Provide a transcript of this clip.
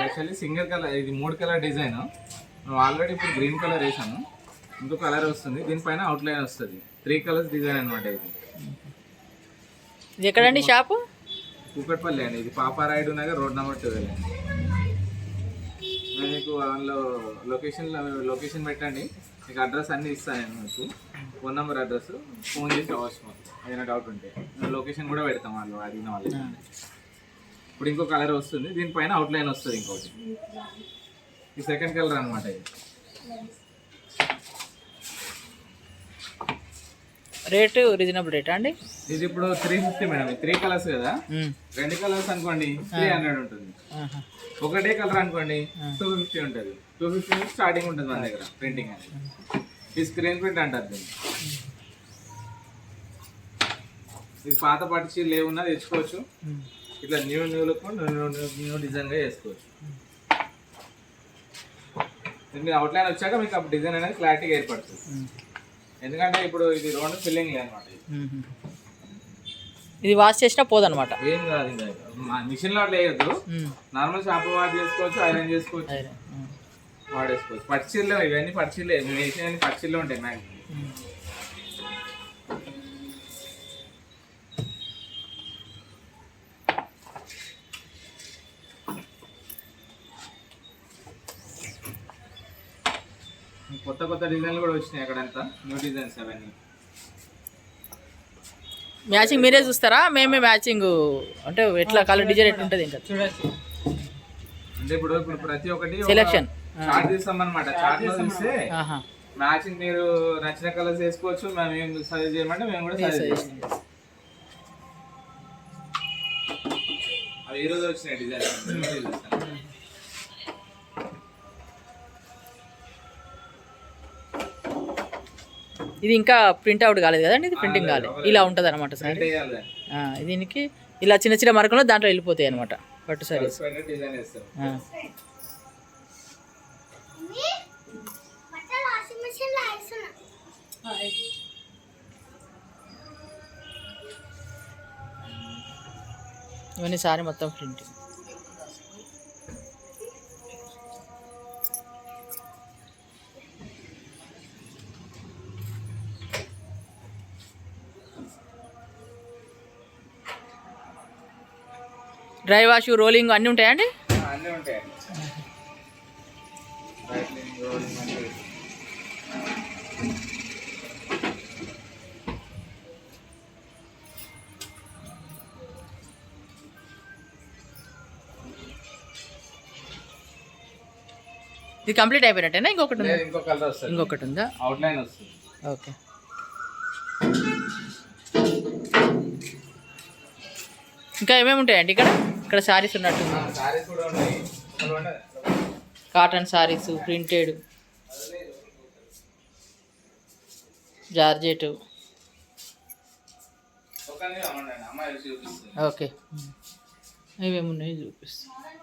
Actually single colour ఇది మూడు colour design. మనం ఆల్రెడీ ఇప్పుడు గ్రీన్ కలర్ వేసాను ఇంకో కలర్ వస్తుంది. దీనిపైన అవుట్ లైన్ వస్తుంది. త్రీ కలర్స్ డిజైన్ అనమాట ఇది. ఇది ఎక్కడండి షాపు? కూకట్పల్లి అండి. ఇది Paparayudu Nagar road number twelve అండి. నేను మీకు అందులో లొకేషన్ లొకేషన్ పెట్టండి. మీకు అడ్రస్ అన్ని ఇస్తాను నేను మీకు. ఫోన్ నెంబర్ అడ్రస్ ఫోన్ చేసి అవసరం ఏదైనా డౌట్ ఉంటే. లొకేషన్ కూడా పెడతాం వాళ్ళు అడిగిన వాళ్ళు ఇప్పుడు ఇంకో కలర్ వస్తుంది దీనిపైన అవుట్ లైన్ వస్తుంది ఇంకోటి ఈ సెకండ్ కలర్ అనమాట ఇది. రేటు రీజనబుల్ రేటా అండి? ఇది ఇప్పుడు three fifty madam three colours కదా? మ్మ్. రెండు కలర్స్ అనుకోండి త్రీ హండ్రెడ్ ఉంటుంది. ఆహా. ఒకటే కలర్ అనుకోండి టూ ఫిఫ్టీ ఉంటుంది. టూ ఫిఫ్టీ నుంచి స్టార్టింగ్ ఉంటుంది మన దగ్గర ప్రింటింగ్ అని ఈ స్క్రీన్ ప్రింట్ అంటారు దీన్ని. ఇది పాత పట్టించి లేవున్నా తెచ్చుకోవచ్చు. మ్మ్. ఇట్లా new new look new new డిజైన్గా చేసుకోవచ్చు. దీని మీద అవుట్లైన్ వచ్చాక మీకు అప్పుడు డిజైన్ అనేది క్లారిటీగా ఏర్పడుతుంది. ఎందుకంటే ఇప్పుడు ఇది రెండు ఫిల్లింగ్ అనమాట ఇది. వాష్ చేసినా పోదనమాట ఏం కాదు మిషన్లో వేయద్దు. నార్మల్ షాంపూ వాడి చేసుకోవచ్చు ఐరన్ చేసుకోవచ్చు. వాడేసుకోవచ్చు. పచ్చిర్లే ఇవన్నీ పచ్చిర్లే మేము వేసినవన్నీ పచ్చిర్లే ఉంటాయి మ్యాక్సిమం. కొత్త కొత్త డిజైన్లు కూడా వచ్చినాయి అక్కడంతా. న్యూ డిజైన్స్ అవన్నీ. మ్యాచింగ్ మీరే చూస్తారా? మేమే మ్యాచింగ్ అంటే ఎట్లా కలర్ డిజైన్ ఎట్లా ఉంటుంది ఇంకా అంటే ఇప్పుడు ఇప్పుడు ప్రతి ఒక్కటి Selection. చార్ట్ తీస్తాం అనమాట చార్ట్లో చూస్తే ఆహా. మ్యాచింగ్ మీరు నచ్చిన కలర్స్ వేసుకోవచ్చు మేము ఏం సజెస్ట్ చేయమంటే మేము కూడా సజెస్ట్ చేస్తాం. అవి ఈ రోజు వచ్చినాయి డిజైన్ ఇది ఇంకా ప్రింట్ అవుట్ కాలేదు కదండి ఇది ప్రింటింగ్ కాలేదు. ఇలా ఉంటుంది అనమాట సార్. దీనికి ఇలా చిన్న చిన్న మరకలు దాంట్లో వెళ్ళిపోతాయి అనమాట పట్టు సారీస్. ఇవన్నీ సారీ మొత్తం ప్రింట్ డ్రై వాష్ రోలింగ్ అన్నీ ఉంటాయి ఉంటాయి. ఇది కంప్లీట్ అయిపోయినట్టేనా? ఇంకొకటి ఉందా? ఇంకొకటి ఉందా? వస్తుంది. ఓకే. ఇంకా ఏమేమి ఉంటాయండి ఇక్కడ? ఇక్కడ శారీస్ ఉన్నట్టు. Cotton saris printed georgette. Okay. ఇవేమి ఉన్నాయి చూపిస్తాను